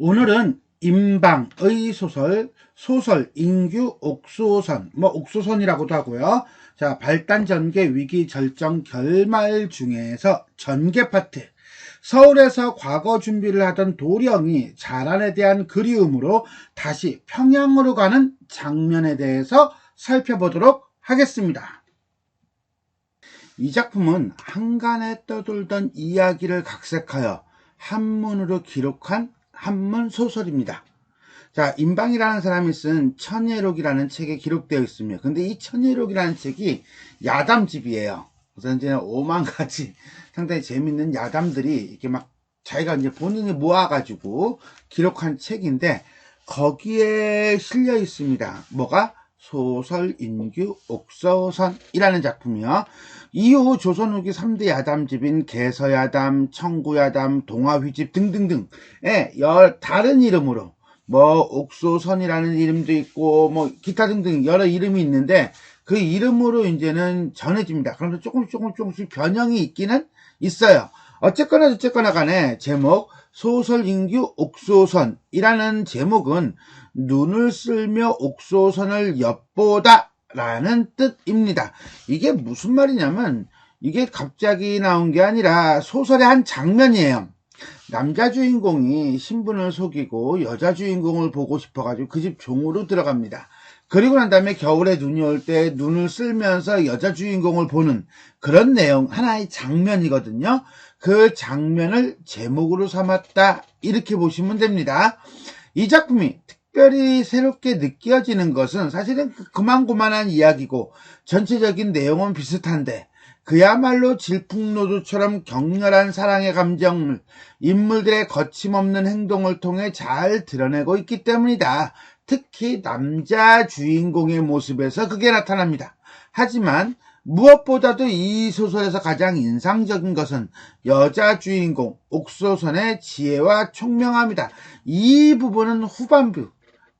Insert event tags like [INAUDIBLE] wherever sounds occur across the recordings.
오늘은 임방의 소설, 소설 인규 옥소선, 뭐 옥소선이라고도 하고요. 자, 발단 전개 위기 절정 결말 중에서 전개 파트. 서울에서 과거 준비를 하던 도령이 자란에 대한 그리움으로 다시 평양으로 가는 장면에 대해서 살펴보도록 하겠습니다. 이 작품은 한간에 떠돌던 이야기를 각색하여 한문으로 기록한 한문 소설입니다. 자, 임방이라는 사람이 쓴 천예록이라는 책에 기록되어 있습니다. 근데 이 천예록이라는 책이 야담집이에요. 그래서 이제 오만 가지 [LAUGHS] 상당히 재밌는 야담들이 이렇게 막 자기가 이제 본인이 모아가지고 기록한 책인데 거기에 실려 있습니다. 뭐가? 소설 인규 옥서선이라는 작품이요. 이후 조선 후기 3대 야담집인 개서야담, 청구야담, 동화휘집 등등등의 열 다른 이름으로 뭐 옥소선이라는 이름도 있고 뭐 기타 등등 여러 이름이 있는데 그 이름으로 이제는 전해집니다. 그런데 조금씩 조금 조금씩 변형이 있기는 있어요. 어쨌거나 어쨌거나 간에 제목 소설 인규 옥소선이라는 제목은 눈을 쓸며 옥소선을 엿보다 라는 뜻입니다. 이게 무슨 말이냐면 이게 갑자기 나온 게 아니라 소설의 한 장면이에요. 남자 주인공이 신분을 속이고 여자 주인공을 보고 싶어가지고 그 집 종으로 들어갑니다. 그리고 난 다음에 겨울에 눈이 올 때 눈을 쓸면서 여자 주인공을 보는 그런 내용 하나의 장면이거든요. 그 장면을 제목으로 삼았다 이렇게 보시면 됩니다. 이 작품이 특별히 새롭게 느껴지는 것은 사실은 그만고만한 이야기고 전체적인 내용은 비슷한데 그야말로 질풍노도처럼 격렬한 사랑의 감정을 인물들의 거침없는 행동을 통해 잘 드러내고 있기 때문이다. 특히 남자 주인공의 모습에서 그게 나타납니다. 하지만 무엇보다도 이 소설에서 가장 인상적인 것은 여자 주인공 옥소선의 지혜와 총명함이다. 이 부분은 후반부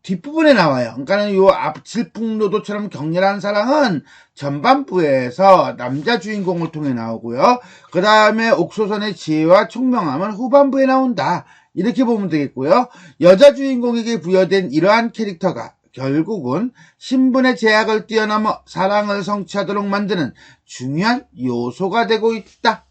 뒷부분에 나와요. 그러니까는 요 앞 질풍노도처럼 격렬한 사랑은 전반부에서 남자 주인공을 통해 나오고요. 그 다음에 옥소선의 지혜와 총명함은 후반부에 나온다. 이렇게 보면 되겠고요. 여자 주인공에게 부여된 이러한 캐릭터가 결국은 신분의 제약을 뛰어넘어 사랑을 성취하도록 만드는 중요한 요소가 되고 있다.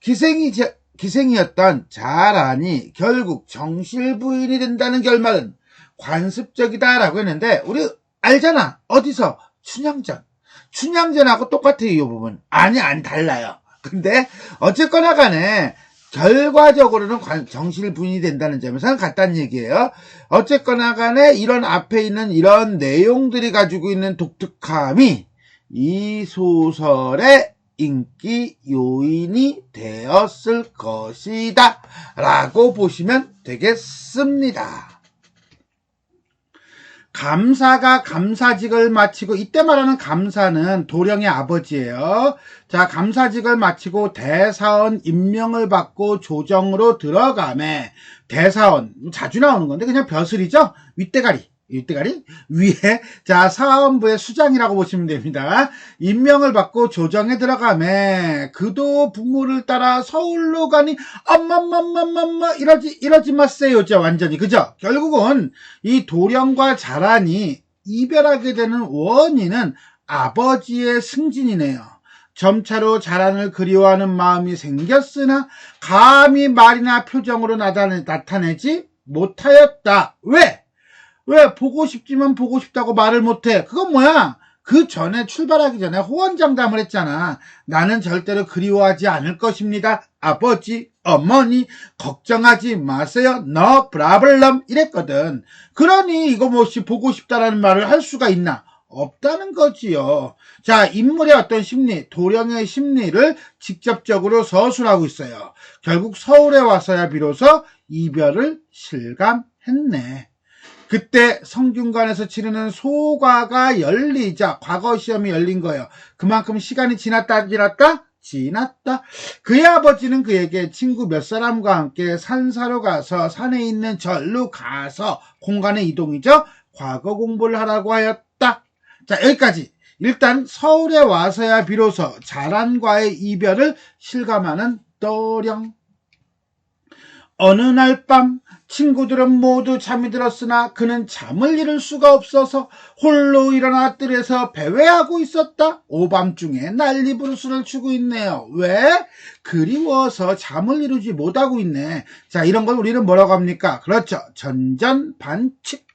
기생이 제, 기생이었던 자란이 결국 정실 부인이 된다는 결말은 관습적이다라고 했는데 우리 알잖아. 어디서? 춘향전. 춘향전하고 똑같아요, 이 부분. 아니, 안 달라요. 근데 어쨌거나 간에 결과적으로는 관- 정실 부인이 된다는 점에서는 같다는 얘기예요. 어쨌거나 간에 이런 앞에 있는 이런 내용들이 가지고 있는 독특함이 이 소설의 인기 요인이 되었을 것이다. 라고 보시면 되겠습니다. 감사가 감사직을 마치고 이때 말하는 감사는 도령의 아버지예요. 자, 감사직을 마치고 대사원 임명을 받고 조정으로 들어가매 대사원 자주 나오는 건데 그냥 벼슬이죠. 윗대가리. 윗대가리 위에 자 사원부의 수장이라고 보시면 됩니다. 임명을 받고 조정에 들어가매 그도 부모를 따라 서울로 가니 엄마엄마엄마엄마 이러지 이러지 마세요. 자 완전히 그죠? 결국은 이 도령과 자란이 이별하게 되는 원인은 아버지의 승진이네요. 점차로 자란을 그리워하는 마음이 생겼으나 감히 말이나 표정으로 나타내, 나타내지 못하였다. 왜? 왜 보고 싶지만 보고 싶다고 말을 못해? 그건 뭐야? 그 전에 출발하기 전에 호언장담을 했잖아. 나는 절대로 그리워하지 않을 것입니다. 아버지, 어머니, 걱정하지 마세요. 너 브라블럼 이랬거든. 그러니 이거 뭐시 보고 싶다라는 말을 할 수가 있나? 없다는 거지요. 자, 인물의 어떤 심리, 도령의 심리를 직접적으로 서술하고 있어요. 결국 서울에 와서야 비로소 이별을 실감했네. 그때 성균관에서 치르는 소과가 열리자 과거 시험이 열린 거예요. 그만큼 시간이 지났다 안 지났다? 지났다. 그의 아버지는 그에게 친구 몇 사람과 함께 산사로 가서 산에 있는 절로 가서 공간의 이동이죠. 과거 공부를 하라고 하였다. 자 여기까지. 일단 서울에 와서야 비로소 자란과의 이별을 실감하는 떠령. 어느 날 밤 친구들은 모두 잠이 들었으나 그는 잠을 이룰 수가 없어서 홀로 일어나 뜰에서 배회하고 있었다. 오밤중에 난리 부르스를 추고 있네요. 왜? 그리워서 잠을 이루지 못하고 있네. 자, 이런 걸 우리는 뭐라고 합니까? 그렇죠. 전전반칙.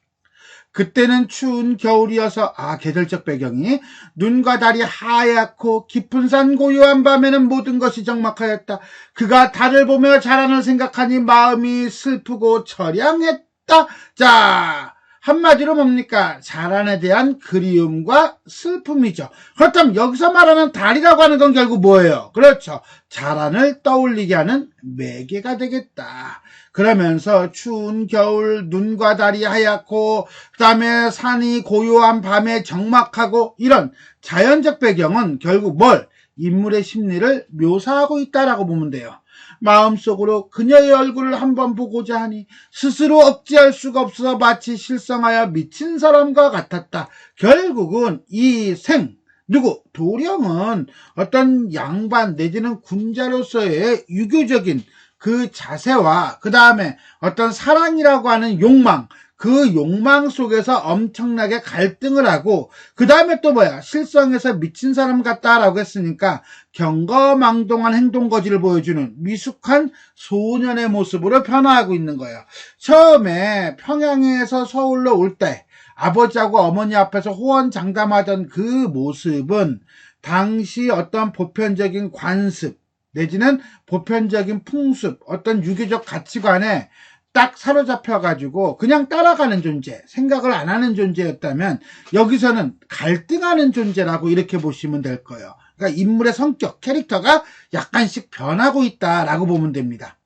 그때는 추운 겨울이어서 아 계절적 배경이 눈과 달이 하얗고 깊은 산 고요한 밤에는 모든 것이 적막하였다. 그가 달을 보며 자란을 생각하니 마음이 슬프고 처량했다. 자 한마디로 뭡니까? 자란에 대한 그리움과 슬픔이죠. 그렇다면 여기서 말하는 달이라고 하는 건 결국 뭐예요? 그렇죠. 자란을 떠올리게 하는 매개가 되겠다. 그러면서 추운 겨울 눈과 달이 하얗고 그 다음에 산이 고요한 밤에 적막하고 이런 자연적 배경은 결국 뭘 인물의 심리를 묘사하고 있다라고 보면 돼요. 마음속으로 그녀의 얼굴을 한번 보고자 하니 스스로 억제할 수가 없어 마치 실성하여 미친 사람과 같았다. 결국은 이 생, 누구? 도령은 어떤 양반 내지는 군자로서의 유교적인 그 자세와 그 다음에 어떤 사랑이라고 하는 욕망, 그 욕망 속에서 엄청나게 갈등을 하고 그 다음에 또 뭐야 실성에서 미친 사람 같다라고 했으니까 경거망동한 행동 거지를 보여주는 미숙한 소년의 모습으로 변화하고 있는 거예요. 처음에 평양에서 서울로 올 때 아버지하고 어머니 앞에서 호언장담하던 그 모습은 당시 어떤 보편적인 관습 내지는 보편적인 풍습 어떤 유교적 가치관에 딱 사로잡혀가지고 그냥 따라가는 존재, 생각을 안 하는 존재였다면 여기서는 갈등하는 존재라고 이렇게 보시면 될 거예요. 그러니까 인물의 성격, 캐릭터가 약간씩 변하고 있다라고 보면 됩니다.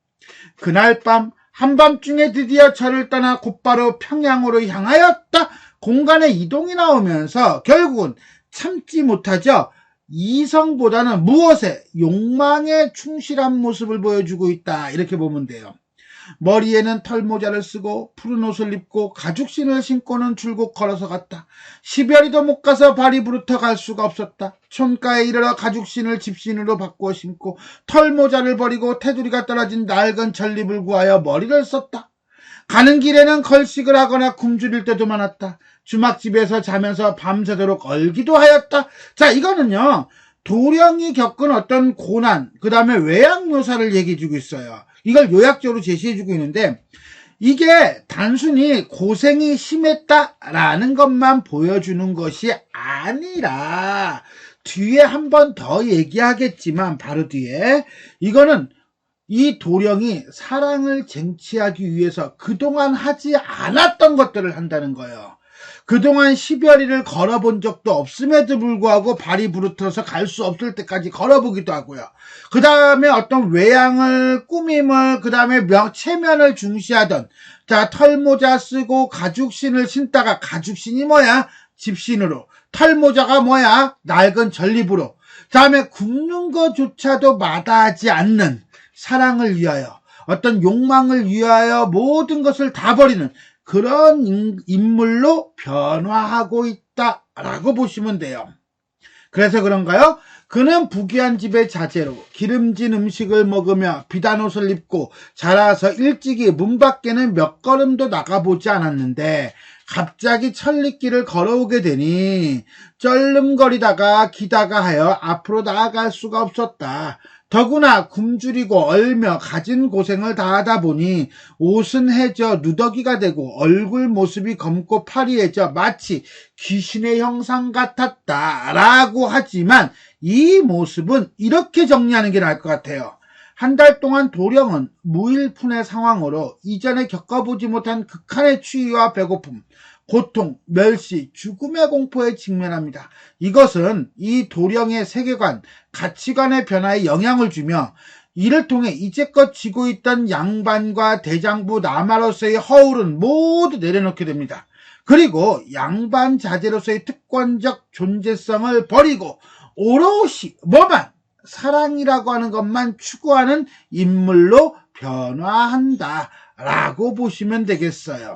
그날 밤 한밤중에 드디어 저를 떠나 곧바로 평양으로 향하였다. 공간의 이동이 나오면서 결국은 참지 못하죠. 이성보다는 무엇에 욕망에 충실한 모습을 보여주고 있다. 이렇게 보면 돼요. 머리에는 털모자를 쓰고 푸른 옷을 입고 가죽신을 신고는 줄곧 걸어서 갔다. 시별이도 못 가서 발이 부르터 갈 수가 없었다. 촌가에 이르러 가죽신을 집신으로 바꾸어 신고 털모자를 버리고 테두리가 떨어진 낡은 전립을 구하여 머리를 썼다. 가는 길에는 걸식을 하거나 굶주릴 때도 많았다. 주막집에서 자면서 밤새도록 얼기도 하였다. 자, 이거는요. 도령이 겪은 어떤 고난, 그 다음에 외양 묘사를 얘기해주고 있어요. 이걸 요약적으로 제시해주고 있는데, 이게 단순히 고생이 심했다라는 것만 보여주는 것이 아니라, 뒤에 한 번 더 얘기하겠지만, 바로 뒤에, 이거는 이 도령이 사랑을 쟁취하기 위해서 그동안 하지 않았던 것들을 한다는 거예요. 그동안 10여리를 걸어본 적도 없음에도 불구하고 발이 부르터서 갈 수 없을 때까지 걸어보기도 하고요. 그 다음에 어떤 외양을, 꾸밈을, 그 다음에 체면을 중시하던, 자, 털모자 쓰고 가죽신을 신다가 가죽신이 뭐야? 집신으로. 털모자가 뭐야? 낡은 전립으로. 그 다음에 굽는 것조차도 마다하지 않는 사랑을 위하여, 어떤 욕망을 위하여 모든 것을 다 버리는 그런 인물로 변화하고 있다라고 보시면 돼요. 그래서 그런가요? 그는 부귀한 집의 자제로 기름진 음식을 먹으며 비단 옷을 입고 자라서 일찍이 문 밖에는 몇 걸음도 나가보지 않았는데 갑자기 천리길을 걸어오게 되니 쩔름거리다가 기다가 하여 앞으로 나아갈 수가 없었다. 더구나 굶주리고 얼며 가진 고생을 다하다 보니 옷은 해져 누더기가 되고 얼굴 모습이 검고 파리해져 마치 귀신의 형상 같았다라고 하지만 이 모습은 이렇게 정리하는 게 나을 것 같아요. 한 달 동안 도령은 무일푼의 상황으로 이전에 겪어보지 못한 극한의 추위와 배고픔, 고통, 멸시, 죽음의 공포에 직면합니다. 이것은 이 도령의 세계관, 가치관의 변화에 영향을 주며 이를 통해 이제껏 지고 있던 양반과 대장부 남아로서의 허울은 모두 내려놓게 됩니다. 그리고 양반 자제로서의 특권적 존재성을 버리고 오롯이 뭐만 사랑이라고 하는 것만 추구하는 인물로 변화한다. 라고 보시면 되겠어요.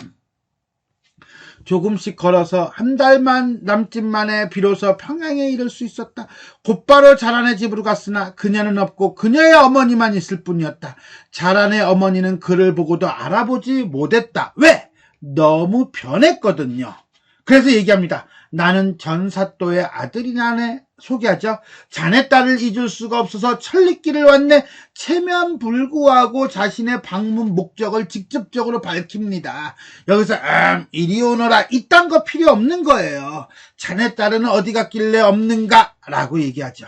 조금씩 걸어서 한 달만 남짓 만에 비로소 평양에 이를 수 있었다. 곧바로 자란의 집으로 갔으나 그녀는 없고 그녀의 어머니만 있을 뿐이었다. 자란의 어머니는 그를 보고도 알아보지 못했다. 왜? 너무 변했거든요. 그래서 얘기합니다. 나는 전사또의 아들이라네 소개하죠. 자네 딸을 잊을 수가 없어서 천리길을 왔네. 체면 불구하고 자신의 방문 목적을 직접적으로 밝힙니다. 여기서 음, 이리 오너라 이딴 거 필요 없는 거예요. 자네 딸은 어디 갔길래 없는가? 라고 얘기하죠.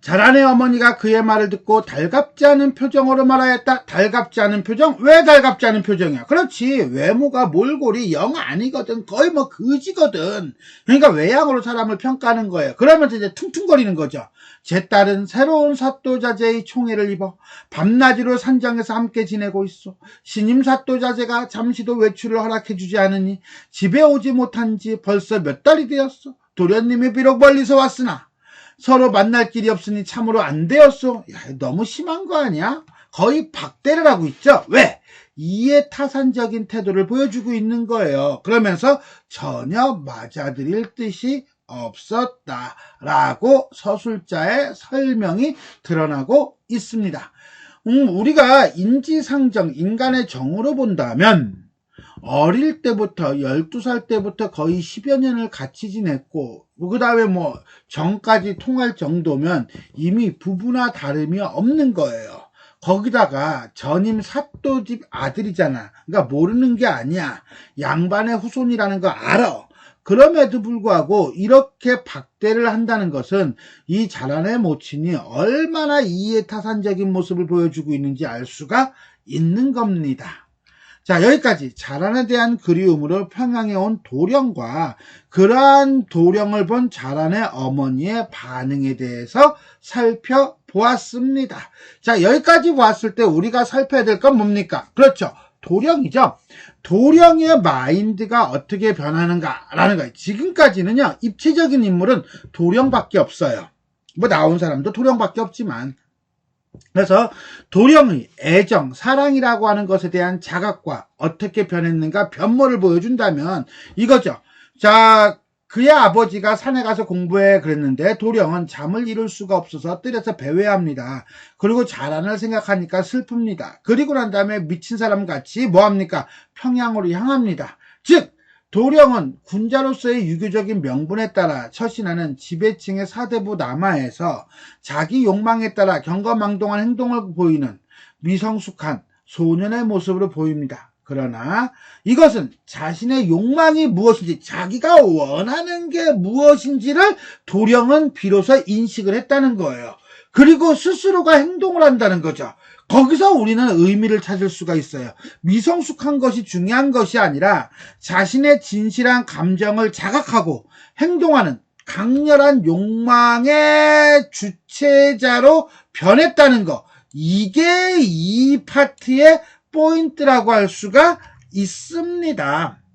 자란의 어머니가 그의 말을 듣고 달갑지 않은 표정으로 말하였다. 달갑지 않은 표정? 왜 달갑지 않은 표정이야? 그렇지. 외모가 몰골이 영 아니거든. 거의 뭐 그지거든. 그러니까 외양으로 사람을 평가하는 거예요. 그러면서 이제 퉁퉁거리는 거죠. 제 딸은 새로운 사또자제의 총애를 입어 밤낮으로 산정에서 함께 지내고 있어. 신임 사또자제가 잠시도 외출을 허락해주지 않으니 집에 오지 못한 지 벌써 몇 달이 되었어. 도련님이 비록 멀리서 왔으나 서로 만날 길이 없으니 참으로 안 되었어. 야, 너무 심한 거 아니야? 거의 박대를 하고 있죠? 왜? 이해 타산적인 태도를 보여주고 있는 거예요. 그러면서 전혀 맞아들일 뜻이 없었다라고 서술자의 설명이 드러나고 있습니다. 음, 우리가 인지상정, 인간의 정으로 본다면 어릴 때부터 12살 때부터 거의 10여 년을 같이 지냈고 그 다음에 뭐 전까지 통할 정도면 이미 부부나 다름이 없는 거예요. 거기다가 전임 사또집 아들이잖아. 그러니까 모르는 게 아니야. 양반의 후손이라는 거 알아. 그럼에도 불구하고 이렇게 박대를 한다는 것은 이 자란의 모친이 얼마나 이해타산적인 모습을 보여주고 있는지 알 수가 있는 겁니다. 자, 여기까지 자란에 대한 그리움으로 평양에 온 도령과 그러한 도령을 본 자란의 어머니의 반응에 대해서 살펴보았습니다. 자, 여기까지 보았을 때 우리가 살펴야 될 건 뭡니까? 그렇죠. 도령이죠. 도령의 마인드가 어떻게 변하는가라는 거예요. 지금까지는요, 입체적인 인물은 도령밖에 없어요. 뭐 나온 사람도 도령밖에 없지만 그래서 도령의 애정, 사랑이라고 하는 것에 대한 자각과 어떻게 변했는가 변모를 보여준다면 이거죠. 자, 그의 아버지가 산에 가서 공부해 그랬는데 도령은 잠을 이룰 수가 없어서 뜰에서 배회합니다. 그리고 자란을 생각하니까 슬픕니다. 그리고 난 다음에 미친 사람 같이 뭐합니까? 평양으로 향합니다. 즉 도령은 군자로서의 유교적인 명분에 따라 처신하는 지배층의 사대부 남하에서 자기 욕망에 따라 경거망동한 행동을 보이는 미성숙한 소년의 모습으로 보입니다. 그러나 이것은 자신의 욕망이 무엇인지 자기가 원하는 게 무엇인지를 도령은 비로소 인식을 했다는 거예요. 그리고 스스로가 행동을 한다는 거죠. 거기서 우리는 의미를 찾을 수가 있어요. 미성숙한 것이 중요한 것이 아니라 자신의 진실한 감정을 자각하고 행동하는 강렬한 욕망의 주체자로 변했다는 거. 이게 이 파트의 포인트라고 할 수가 있습니다.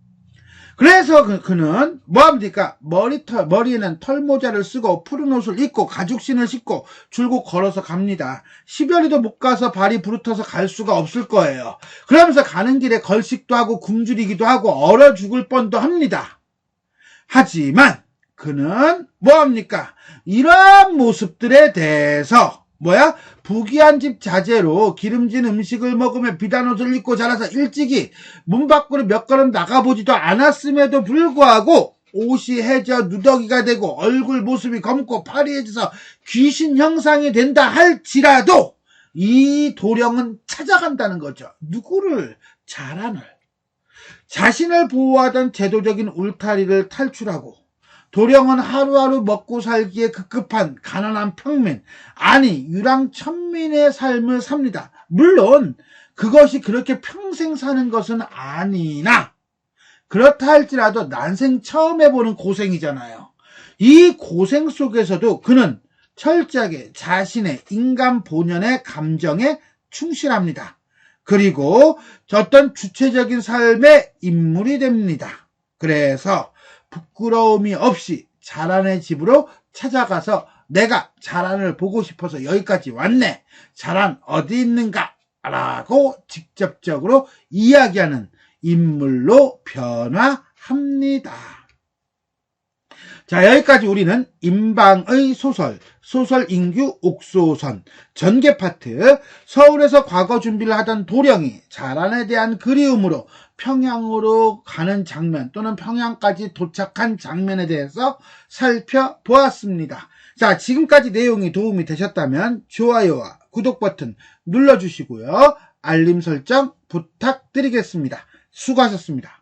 그래서 그, 는 뭐합니까? 머리털, 머리에는 털모자를 쓰고 푸른 옷을 입고 가죽신을 신고 줄곧 걸어서 갑니다. 10여리도 못 가서 발이 부르터서 갈 수가 없을 거예요. 그러면서 가는 길에 걸식도 하고 굶주리기도 하고 얼어 죽을 뻔도 합니다. 하지만 그는 뭐합니까? 이러한 모습들에 대해서 뭐야? 부귀한 집 자제로 기름진 음식을 먹으며 비단 옷을 입고 자라서 일찍이 문 밖으로 몇 걸음 나가보지도 않았음에도 불구하고 옷이 해져 누더기가 되고 얼굴 모습이 검고 파리해져서 귀신 형상이 된다 할지라도 이 도령은 찾아간다는 거죠. 누구를? 자란을. 자신을 보호하던 제도적인 울타리를 탈출하고 도령은 하루하루 먹고 살기에 급급한 가난한 평민, 아니 유랑 천민의 삶을 삽니다. 물론 그것이 그렇게 평생 사는 것은 아니나 그렇다 할지라도 난생 처음 해보는 고생이잖아요. 이 고생 속에서도 그는 철저하게 자신의 인간 본연의 감정에 충실합니다. 그리고 어떤 주체적인 삶의 인물이 됩니다. 그래서 부끄러움이 없이 자란의 집으로 찾아가서 내가 자란을 보고 싶어서 여기까지 왔네. 자란 어디 있는가? 라고 직접적으로 이야기하는 인물로 변화합니다. 합니다. 자, 여기까지 우리는 임방의 소설, 소설 인규 옥소선, 전개 파트, 서울에서 과거 준비를 하던 도령이 자란에 대한 그리움으로 평양으로 가는 장면 또는 평양까지 도착한 장면에 대해서 살펴보았습니다. 자, 지금까지 내용이 도움이 되셨다면 좋아요와 구독 버튼 눌러주시고요. 알림 설정 부탁드리겠습니다. 수고하셨습니다.